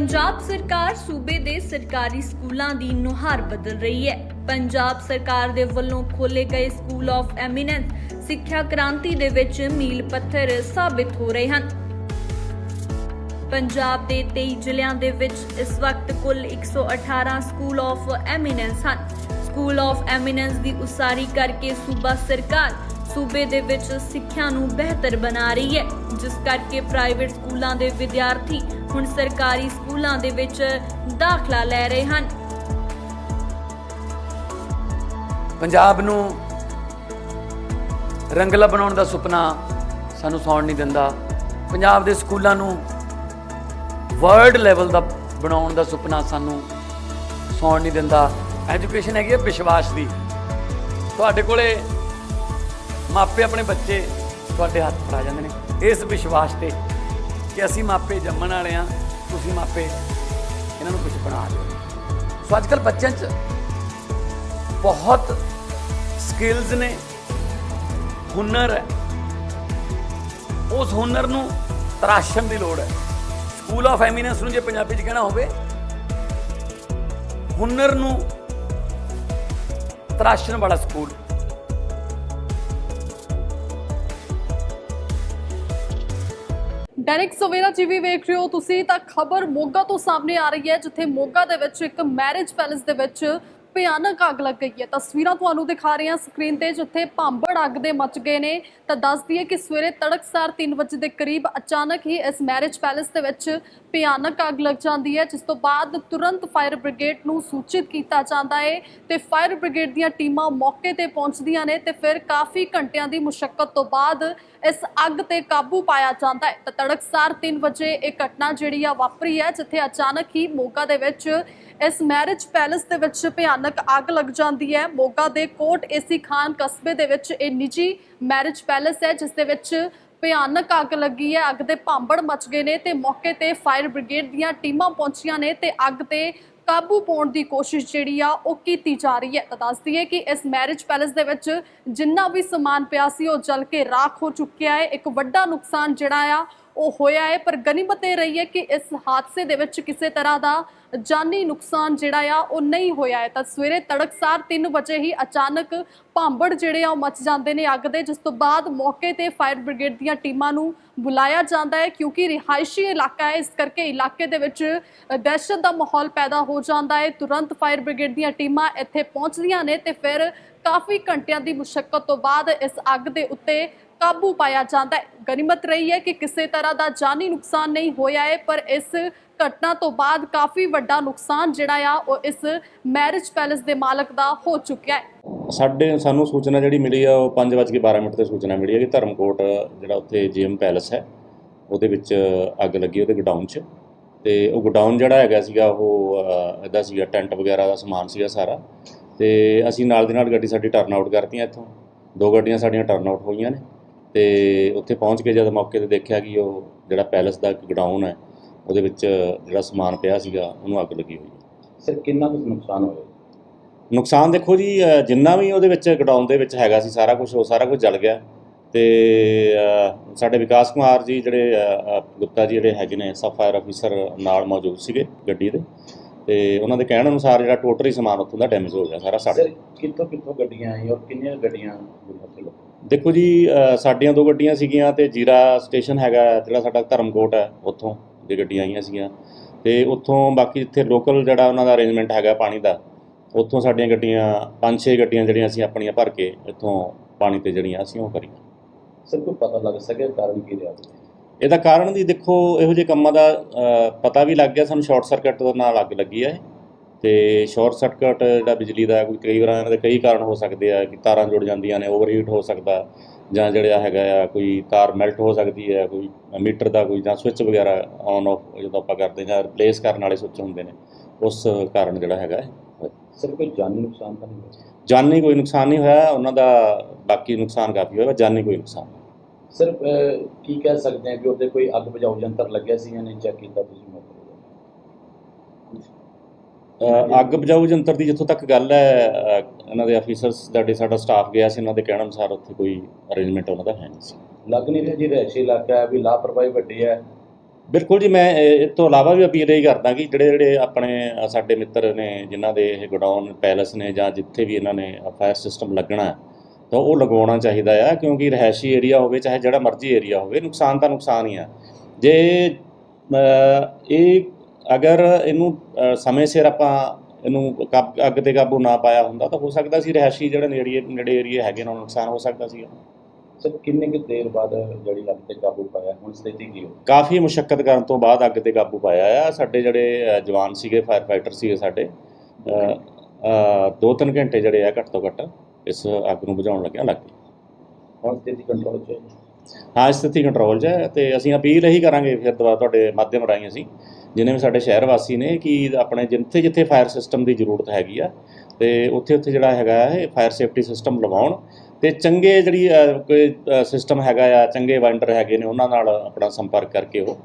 ਪੰਜਾਬ ਸਰਕਾਰ ਸੂਬੇ ਦੇ ਸਰਕਾਰੀ ਸਕੂਲਾਂ ਦੀ ਨੁਹਾਰ ਬਦਲ ਰਹੀ ਹੈ। ਪੰਜਾਬ ਸਰਕਾਰ ਦੇ ਵੱਲੋਂ ਖੋਲੇ ਗਏ ਸਕੂਲ ਆਫ ਐਮੀਨੈਂਸ ਸਿੱਖਿਆ ਕ੍ਰਾਂਤੀ ਦੇ ਵਿੱਚ ਮੀਲ ਪੱਥਰ ਸਾਬਿਤ ਹੋ ਰਹੇ ਹਨ। ਪੰਜਾਬ ਦੇ 23 ਜ਼ਿਲ੍ਹਿਆਂ ਦੇ ਵਿੱਚ ਇਸ ਵਕਤ ਕੁੱਲ 118 ਸਕੂਲ ਆਫ ਐਮੀਨੈਂਸ ਹਨ। ਸਕੂਲ ਆਫ ਐਮੀਨੈਂਸ ਦੀ ਉਸਾਰੀ ਕਰਕੇ ਸੂਬਾ ਸਰਕਾਰ ਸੂਬੇ ਦੇ ਵਿੱਚ ਸਿੱਖਿਆ ਨੂੰ ਬਿਹਤਰ ਬਣਾ ਰਹੀ ਹੈ, ਜਿਸ ਕਰਕੇ ਪ੍ਰਾਈਵੇਟ ਸਕੂਲਾਂ ਦੇ ਵਿਦਿਆਰਥੀ ਹੁਣ ਸਰਕਾਰੀ ਸਕੂਲਾਂ ਦੇ ਵਿੱਚ ਦਾਖਲਾ ਲੈ ਰਹੇ ਹਨ। ਪੰਜਾਬ ਨੂੰ ਰੰਗਲਾ ਬਣਾਉਣ ਦਾ ਸੁਪਨਾ ਸਾਨੂੰ ਸੌਣ ਨਹੀਂ ਦਿੰਦਾ। ਪੰਜਾਬ ਦੇ ਸਕੂਲਾਂ ਨੂੰ ਵਰਲਡ ਲੈਵਲ ਦਾ ਬਣਾਉਣ ਦਾ ਸੁਪਨਾ ਸਾਨੂੰ ਸੌਣ ਨਹੀਂ ਦਿੰਦਾ। ਐਜੂਕੇਸ਼ਨ ਹੈਗੀ ਹੈ ਵਿਸ਼ਵਾਸ ਦੀ। ਤੁਹਾਡੇ ਕੋਲੇ ਮਾਪੇ ਆਪਣੇ ਬੱਚੇ ਤੁਹਾਡੇ ਹੱਥ ਫੜਾ ਜਾਂਦੇ ਨੇ। ਇਸ ਵਿਸ਼ਵਾਸ ਤੇ ਕਿ ਅਸੀਂ ਮਾਪੇ ਜੰਮਣ ਵਾਲੇ ਆ ਤੁਸੀਂ ਮਾਪੇ ਇਹਨਾਂ ਨੂੰ ਕੁਝ ਬਣਾ ਦਿਓ। ਸੋ ਅੱਜ ਕੱਲ੍ਹ ਬੱਚਿਆਂ 'ਚ ਬਹੁਤ ਸਕਿੱਲਸ ਨੇ, ਹੁਨਰ ਹੈ। ਉਸ ਹੁਨਰ ਨੂੰ ਤਰਾਸ਼ਣ ਦੀ ਲੋੜ ਹੈ। ਸਕੂਲ ਆਫ ਐਮੀਨੈਂਸ ਨੂੰ ਜੇ ਪੰਜਾਬੀ 'ਚ ਕਹਿਣਾ ਹੋਵੇ, ਹੁਨਰ ਨੂੰ ਤਰਾਸ਼ਣ ਵਾਲਾ ਸਕੂਲ ਡਾਇਰੈਕਟ ਸਵੇਰਾ ਜੀਵੀ ਵੇਖ ਰਹੇ ਹੋ ਤੁਸੀਂ ਤਾਂ ਖਬਰ ਮੋਗਾ ਤੋਂ ਸਾਹਮਣੇ ਆ ਰਹੀ ਹੈ, ਜਿੱਥੇ ਮੋਗਾ ਦੇ ਵਿੱਚ ਇੱਕ ਮੈਰਿਜ ਪੈਲੇਸ ਦੇ ਵਿੱਚ ਭਿਆਨਕ ਅੱਗ ਲੱਗ ਗਈ ਹੈ। ਤਸਵੀਰਾਂ ਤੁਹਾਨੂੰ ਦਿਖਾ ਰਹੇ ਹਾਂ। ਸਕਰੀਨ ਤੇ ਜਿੱਥੇ ਭਾਂਬੜ ਅੱਗ ਦੇ ਮਚ ਗਏ ਨੇ, ਤਾਂ ਦੱਸਦੀ ਹੈ ਕਿ ਸਵੇਰੇ ਤੜਕਸਾਰ 3 ਵਜੇ ਦੇ ਕਰੀਬ ਅਚਾਨਕ ਹੀ ਇਸ ਮੈਰਿਜ ਪੈਲੇਸ ਦੇ ਵਿੱਚ ਭਿਆਨਕ ਅੱਗ ਲੱਗ ਜਾਂਦੀ ਹੈ, ਜਿਸ ਤੋਂ ਬਾਅਦ ਤੁਰੰਤ ਫਾਇਰ ਬ੍ਰਿਗੇਡ ਨੂੰ ਸੂਚਿਤ ਕੀਤਾ ਜਾਂਦਾ ਹੈ ਤੇ ਫਾਇਰ ਬ੍ਰਿਗੇਡ ਦੀਆਂ ਟੀਮਾਂ ਮੌਕੇ ਤੇ ਪਹੁੰਚਦੀਆਂ ਨੇ ਤੇ ਫਿਰ ਕਾਫੀ ਘੰਟਿਆਂ ਦੀ ਮੁਸ਼ਕਲ ਤੋਂ ਬਾਅਦ ਇਸ ਅੱਗ ਤੇ ਕਾਬੂ ਪਾਇਆ ਜਾਂਦਾ ਹੈ। ਤਾਂ ਤੜਕਸਾਰ 3 ਵਜੇ ਇਹ ਘਟਨਾ ਜਿਹੜੀ ਆ ਵਾਪਰੀ ਹੈ, ਜਿੱਥੇ ਅਚਾਨਕ ਹੀ ਮੋਗਾ ਦੇ ਵਿੱਚ ਇਸ ਮੈਰਿਜ ਪੈਲੇਸ ਦੇ ਵਿੱਚ ਭਿਆਨਕ ਅੱਗ ਲੱਗ ਜਾਂਦੀ ਹੈ। ਮੋਗਾ ਦੇ ਕੋਟ ਏਸੀ ਖਾਨ ਕਸਬੇ ਦੇ ਵਿੱਚ ਇਹ ਨਿੱਜੀ ਮੈਰਿਜ ਪੈਲੇਸ ਹੈ, ਜਿਸ ਦੇ ਵਿੱਚ ਭਿਆਨਕ ਅੱਗ ਲੱਗੀ ਹੈ। ਅੱਗ ਦੇ ਭਾਂਬੜ ਮਚ ਗਏ ਨੇ ਤੇ ਮੌਕੇ ਤੇ ਫਾਇਰ ਬ੍ਰਿਗੇਡ ਦੀਆਂ ਟੀਮਾਂ ਪਹੁੰਚੀਆਂ ਨੇ ਤੇ ਅੱਗ ਤੇ ਕਾਬੂ ਪਾਉਣ ਦੀ ਕੋਸ਼ਿਸ਼ ਜਿਹੜੀ ਆ, ਉਹ ਕੀਤੀ ਜਾ ਰਹੀ ਹੈ। ਤਾਂ ਦੱਸ ਕਿ ਇਸ ਮੈਰਿਜ ਪੈਲੇਸ ਦੇ ਵਿੱਚ ਜਿੰਨਾ ਵੀ ਸਮਾਨ ਪਿਆ ਸੀ, ਉਹ ਜਲ ਕੇ ਰਾਖ ਹੋ ਚੁੱਕਿਆ ਹੈ। ਇੱਕ ਵੱਡਾ ਨੁਕਸਾਨ ਜਿਹੜਾ ਆ ਉਹ ਹੋਇਆ ਹੈ, ਪਰ ਗਨੀਮਤ ਇਹ ਰਹੀ ਹੈ ਕਿ ਇਸ ਹਾਦਸੇ ਦੇ ਵਿੱਚ ਕਿਸੇ ਤਰ੍ਹਾਂ ਦਾ ਜਾਨੀ ਨੁਕਸਾਨ ਜਿਹੜਾ ਆ, ਉਹ ਨਹੀਂ ਹੋਇਆ ਹੈ। ਤਾਂ ਸਵੇਰੇ ਤੜਕਸਾਰ 3 ਵਜੇ ਹੀ ਅਚਾਨਕ ਭਾਂਬੜ ਜਿਹੜੇ ਆ, ਉਹ ਮਚ ਜਾਂਦੇ ਨੇ ਅੱਗ ਦੇ। ਜਿਸ ਤੋਂ ਬਾਅਦ ਮੌਕੇ ਤੇ ਫਾਇਰ ਬ੍ਰਿਗੇਡ ਦੀਆਂ ਟੀਮਾਂ ਨੂੰ ਬੁਲਾਇਆ ਜਾਂਦਾ ਹੈ, ਕਿਉਂਕਿ ਰਿਹਾਇਸ਼ੀ ਇਲਾਕਾ ਹੈ। ਇਸ ਕਰਕੇ ਇਲਾਕੇ ਦੇ ਵਿੱਚ ਦਹਿਸ਼ਤ ਦਾ ਮਾਹੌਲ ਪੈਦਾ ਹੋ ਜਾਂਦਾ ਹੈ। ਤੁਰੰਤ ਫਾਇਰ ਬ੍ਰਿਗੇਡ ਦੀਆਂ ਟੀਮਾਂ ਇੱਥੇ ਪਹੁੰਚਦੀਆਂ ਨੇ ਤੇ ਫਿਰ ਕਾਫੀ ਘੰਟਿਆਂ ਦੀ ਮੁਸ਼ਕਲ ਤੋਂ ਬਾਅਦ ਇਸ ਅੱਗ ਦੇ ਉੱਤੇ ਕਾਬੂ ਪਾਇਆ ਜਾਂਦਾ ਹੈ। ਗਨੀਮਤ ਰਹੀ ਹੈ ਕਿ ਕਿਸੇ ਤਰ੍ਹਾਂ ਦਾ ਜਾਨੀ ਨੁਕਸਾਨ ਨਹੀਂ ਹੋਇਆ ਹੈ, ਪਰ ਇਸ ਘਟਨਾ ਤੋਂ ਬਾਅਦ ਕਾਫੀ ਵੱਡਾ ਨੁਕਸਾਨ ਜਿਹੜਾ ਆ, ਉਹ ਇਸ ਮੈਰਿਜ ਪੈਲੇਸ ਦੇ ਮਾਲਕ ਦਾ ਹੋ ਚੁੱਕਿਆ ਹੈ। ਸਾਡੇ ਸਾਨੂੰ ਸੂਚਨਾ ਜਿਹੜੀ ਮਿਲੀ ਆ, ਉਹ 5:12 ਮਿੰਟ ਤੇ ਸੂਚਨਾ ਮਿਲੀ ਹੈ ਕਿ ਧਰਮਕੋਟ ਜਿਹੜਾ ਉੱਥੇ ਜੀਐਮ ਪੈਲੇਸ ਹੈ, ਉਹਦੇ ਵਿੱਚ ਅੱਗ ਲੱਗੀ ਉਹਦੇ ਗੋਡਾਊਨ 'ਚ। ਤੇ ਉਹ ਗੋਡਾਊਨ ਜਿਹੜਾ ਹੈਗਾ ਸੀਗਾ, ਉਹ ਇਦਾਂ ਸੀਗਾ, ਟੈਂਟ ਵਗੈਰਾ ਦਾ ਸਮਾਨ ਸੀਗਾ ਸਾਰਾ। ਤੇ ਅਸੀਂ ਨਾਲ ਦੀ ਨਾਲ ਗੱਡੀ ਸਾਡੀ ਟਰਨ ਆਊਟ ਕਰਤੀਆਂ ਇੱਥੋਂ। ਦੋ ਗੱਡੀਆਂ ਸਾਡੀਆਂ ਟਰਨ ਆਊਟ ਹੋਈਆਂ ਨੇ। ਤੇ ਉੱਥੇ ਪਹੁੰਚ ਕੇ ਜਦ ਮੌਕੇ ਤੇ ਦੇਖਿਆ ਕਿ ਉਹ ਜਿਹੜਾ ਪੈਲੇਸ ਦਾ ਇੱਕ ਗੋਡਾਊਨ ਹੈ ਉਹਦੇ ਵਿੱਚ ਜਿਹੜਾ ਸਮਾਨ ਪਿਆ ਸੀਗਾ ਉਹਨੂੰ ਅੱਗ ਲੱਗੀ ਹੋਈ ਸਰ ਕਿੰਨਾ ਕੁ ਨੁਕਸਾਨ ਹੋਇਆ? ਨੁਕਸਾਨ ਦੇਖੋ ਜੀ ਜਿੰਨਾ ਵੀ ਉਹਦੇ ਵਿੱਚ ਗਡਾਊਨ ਦੇ ਵਿੱਚ ਹੈਗਾ ਸੀ ਸਾਰਾ ਕੁਝ ਉਹ ਸਾਰਾ ਕੁਝ ਜਲ ਗਿਆ। ਤੇ ਸਾਡੇ ਵਿਕਾਸ ਕੁਮਾਰ ਜੀ ਜਿਹੜੇ ਗੁਪਤਾ ਜੀ ਜਿਹੜੇ ਹੈਗੇ ਨੇ ਸਬ ਫਾਇਰ ਅਫੀਸਰ ਨਾਲ ਮੌਜੂਦ ਸੀਗੇ ਗੱਡੀ ਦੇ। ਤੇ ਉਹਨਾਂ ਦੇ ਕਹਿਣ ਅਨੁਸਾਰ ਜਿਹੜਾ ਟੋਟਲੀ ਸਮਾਨ ਉੱਥੋਂ ਦਾ ਡੈਮੇਜ ਹੋ ਗਿਆ ਸਾਰਾ ਸਰ ਕਿੱਥੋਂ ਕਿੱਥੋਂ ਗੱਡੀਆਂ ਆਈਆਂ ਔਰ ਕਿੰਨੀਆਂ ਗੱਡੀਆਂ ਉੱਥੇ ਦੇਖੋ ਜੀ ਸਾਡੀਆਂ ਦੋ ਗੱਡੀਆਂ ਸੀਗੀਆਂ ਤੇ ਜੀਰਾ ਸਟੇਸ਼ਨ ਹੈਗਾ ਜਿਹੜਾ ਸਾਡਾ ਧਰਮਕੋਟ ਹੈ ਉੱਥੋਂ ਦੀ ਗੱਡੀਆਂ ਆਈਆਂ ਸੀਗੀਆਂ। ਤੇ ਉੱਥੋਂ ਬਾਕੀ ਇੱਥੇ ਲੋਕਲ ਜਿਹੜਾ ਉਹਨਾਂ ਦਾ ਅਰੇਂਜਮੈਂਟ ਹੈਗਾ ਪਾਣੀ ਦਾ ਉੱਥੋਂ ਸਾਡੀਆਂ ਗੱਡੀਆਂ ਪੰਜ ਛੇ ਗੱਡੀਆਂ ਜਿਹੜੀਆਂ ਅਸੀਂ ਆਪਣੀਆਂ ਭਰ ਕੇ ਇੱਥੋਂ ਪਾਣੀ ਤੇ ਜਿਹੜੀਆਂ ਅਸੀਂ ਉਹ ਕਰੀਆਂ। ਸਰ ਕੋਈ ਪਤਾ ਲੱਗ ਸਕਿਆ ਕਾਰਨ ਕੀ ਰਿਹਾ? ਇਹਦਾ ਕਾਰਨ ਦੀ ਦੇਖੋ ਇਹੋ ਜਿਹੇ ਕੰਮਾਂ ਦਾ ਪਤਾ ਵੀ ਲੱਗ ਗਿਆ ਸਾਨੂੰ ਸ਼ਾਰਟ ਸਰਕਟ ਦੇ ਨਾਲ ਅੱਗ ਲੱਗੀ ਹੈ। ਤੇ ਸ਼ਾਰਟ ਸਰਕਟ ਜਿਹੜਾ ਬਿਜਲੀ ਦਾ ਕੋਈ ਕਈ ਵਾਰ ਇਹਨਾਂ ਦੇ ਕਈ ਕਾਰਨ ਹੋ ਸਕਦੇ ਆ ਕਿ ਤਾਰਾਂ ਜੁੜ ਜਾਂਦੀਆਂ ਨੇ ਓਵਰਹੀਟ ਹੋ ਸਕਦਾ ਜਾਂ ਜਿਹੜਾ ਹੈਗਾ ਆ ਕੋਈ ਤਾਰ ਮੈਲਟ ਹੋ ਸਕਦੀ ਹੈ ਕੋਈ ਮੀਟਰ ਦਾ ਕੋਈ ਜਾਂ ਸਵਿਚ ਵਗੈਰਾ ਆਨ ਆਫ ਜਦੋਂ ਆਪਾਂ ਕਰਦੇ ਜਾਂ ਰਿਪਲੇਸ ਕਰਨ ਵਾਲੇ ਸਵਿਚ ਹੁੰਦੇ ਨੇ ਉਸ ਕਾਰਨ ਜਿਹੜਾ ਹੈਗਾ। ਸਰ ਕੋਈ ਜਾਨੀ ਨੁਕਸਾਨ ਤਾਂ ਨਹੀਂ ਹੋਇਆ ਜਾਨੀ ਕੋਈ ਨੁਕਸਾਨ ਨਹੀਂ ਹੋਇਆ ਉਹਨਾਂ ਦਾ ਬਾਕੀ ਨੁਕਸਾਨ ਕਾਫੀ ਹੋਇਆ ਜਾਨੀ ਕੋਈ ਨੁਕਸਾਨ ਨਹੀਂ। ਸਰ ਅਹ, ਕੀ ਕਹਿ ਸਕਦੇ ਆ ਕਿ ਉਹਦੇ ਕੋਈ ਅੱਗ ਬੁਝਾਊ ਯੰਤਰ ਲੱਗਿਆ ਸੀ ਜਾਂ ਨਹੀਂ ਚੈੱਕ ਕੀਤਾ ਤੁਸੀਂ ਅੱਗ ਬੁਝਾਊ ਜੰਤਰ ਦੀ ਜਿੱਥੋਂ ਤੱਕ ਗੱਲ ਹੈ ਇਹਨਾਂ ਦੇ ਅਫੀਸਰਸ ਸਾਡੇ ਸਾਡਾ ਸਟਾਫ ਗਿਆ ਸੀ ਉਹਨਾਂ ਦੇ ਕਹਿਣ ਅਨੁਸਾਰ ਉੱਥੇ ਕੋਈ ਅਰੇਂਜਮੈਂਟ ਉਹਨਾਂ ਦਾ ਹੈ ਨਹੀਂ ਸੀ। ਲੱਗ ਨਹੀਂ ਰਿਹਾ ਜੀ ਰਹਿਸ਼ੀ ਇਲਾਕਾ ਹੈ ਵੀ ਲਾਪਰਵਾਹੀ ਵੱਡੀ ਹੈ। ਬਿਲਕੁਲ ਜੀ ਮੈਂ ਇਸ ਤੋਂ ਇਲਾਵਾ ਵੀ ਅਪੀਲ ਇਹ ਕਰਦਾ ਕਿ ਜਿਹੜੇ ਜਿਹੜੇ ਆਪਣੇ ਸਾਡੇ ਮਿੱਤਰ ਨੇ ਜਿਨ੍ਹਾਂ ਦੇ ਇਹ ਗੋਡਾਊਨ ਪੈਲੇਸ ਨੇ ਜਾਂ ਜਿੱਥੇ ਵੀ ਇਹਨਾਂ ਨੇ ਫਾਇਰ ਸਿਸਟਮ ਲੱਗਣਾ ਤਾਂ ਉਹ ਲਗਵਾਉਣਾ ਚਾਹੀਦਾ ਆ ਕਿਉਂਕਿ ਰਹਿਸ਼ੀ ਏਰੀਆ ਹੋਵੇ ਚਾਹੇ ਜਿਹੜਾ ਮਰਜ਼ੀ ਏਰੀਆ ਹੋਵੇ ਨੁਕਸਾਨ ਤਾਂ ਨੁਕਸਾਨ ਹੀ ਆ। ਜੇ ਇਹ ਅਗਰ ਇਹਨੂੰ ਸਮੇਂ ਸਿਰ ਆਪਾਂ ਇਹਨੂੰ ਅੱਗ ਤੇ ਕਾਬੂ ਨਾ ਪਾਇਆ ਹੁੰਦਾ ਤਾਂ ਹੋ ਸਕਦਾ ਸੀ ਰਹਿਸ਼ੀ ਜਿਹੜੇ ਨੇੜੇ ਨੇੜੇ ਏਰੀਆ ਹੈਗੇ ਉਹਨਾਂ ਨੁਕਸਾਨ ਹੋ ਸਕਦਾ ਸੀ ਸਰ ਕਿੰਨੇ ਕੁ ਦੇਰ ਬਾਅਦ ਜਿਹੜੀ ਅੱਗ ਤੇ ਕਾਬੂ ਪਾਇਆ? ਹੁਣ ਸਥਿਤੀ ਕੀ ਹੋ? ਕਾਫੀ ਮੁਸ਼ਕਲ ਕਰਨ ਤੋਂ ਬਾਅਦ ਅੱਗ ਤੇ ਕਾਬੂ ਪਾਇਆ ਆ। ਸਾਡੇ ਜਿਹੜੇ ਜਵਾਨ ਸੀਗੇ ਫਾਇਰ ਫਾਈਟਰ ਸੀਗੇ ਸਾਡੇ ਦੋ ਤਿੰਨ ਘੰਟੇ ਜਿਹੜੇ ਆ ਘੱਟ ਤੋਂ ਘੱਟ ਇਸ ਅੱਗ ਨੂੰ ਬੁਝਾਉਣ ਲੱਗਿਆ ਲੱਗ ਹੁਣ ਸਥਿਤੀ ਕੰਟਰੋਲ ਚ ਹਾਂ ਸਥਿਤੀ ਕੰਟਰੋਲ 'ਚ ਹੈ ਤੇ ਅਸੀਂ ਅਪੀਲ ਇਹੀ ਕਰਾਂਗੇ ਫਿਰ ਦੁਬਾਰਾ ਤੁਹਾਡੇ ਮਾਧਿਅਮ ਰਾਹੀਂ ਅਸੀਂ, ਜਿੰਨੇ ਵੀ ਸਾਡੇ ਸ਼ਹਿਰ ਵਾਸੀ ਨੇ ਕਿ ਆਪਣੇ ਜਿੱਥੇ ਜਿੱਥੇ ਫਾਇਰ ਸਿਸਟਮ ਦੀ ਜ਼ਰੂਰਤ ਹੈਗੀ ਆ ਤੇ ਉੱਥੇ ਉੱਥੇ ਜਿਹੜਾ ਹੈਗਾ ਹੈ ਫਾਇਰ ਸੇਫਟੀ ਸਿਸਟਮ ਲਵਾਉਣ ਤੇ ਚੰਗੇ ਜਿਹੜੀ ਕੋਈ ਸਿਸਟਮ ਹੈਗਾ ਆ, ਚੰਗੇ ਵੈਂਡਰ ਹੈਗੇ ਨੇ ਉਹਨਾਂ ਨਾਲ ਆਪਣਾ ਸੰਪਰਕ ਕਰਕੇ ਉਹ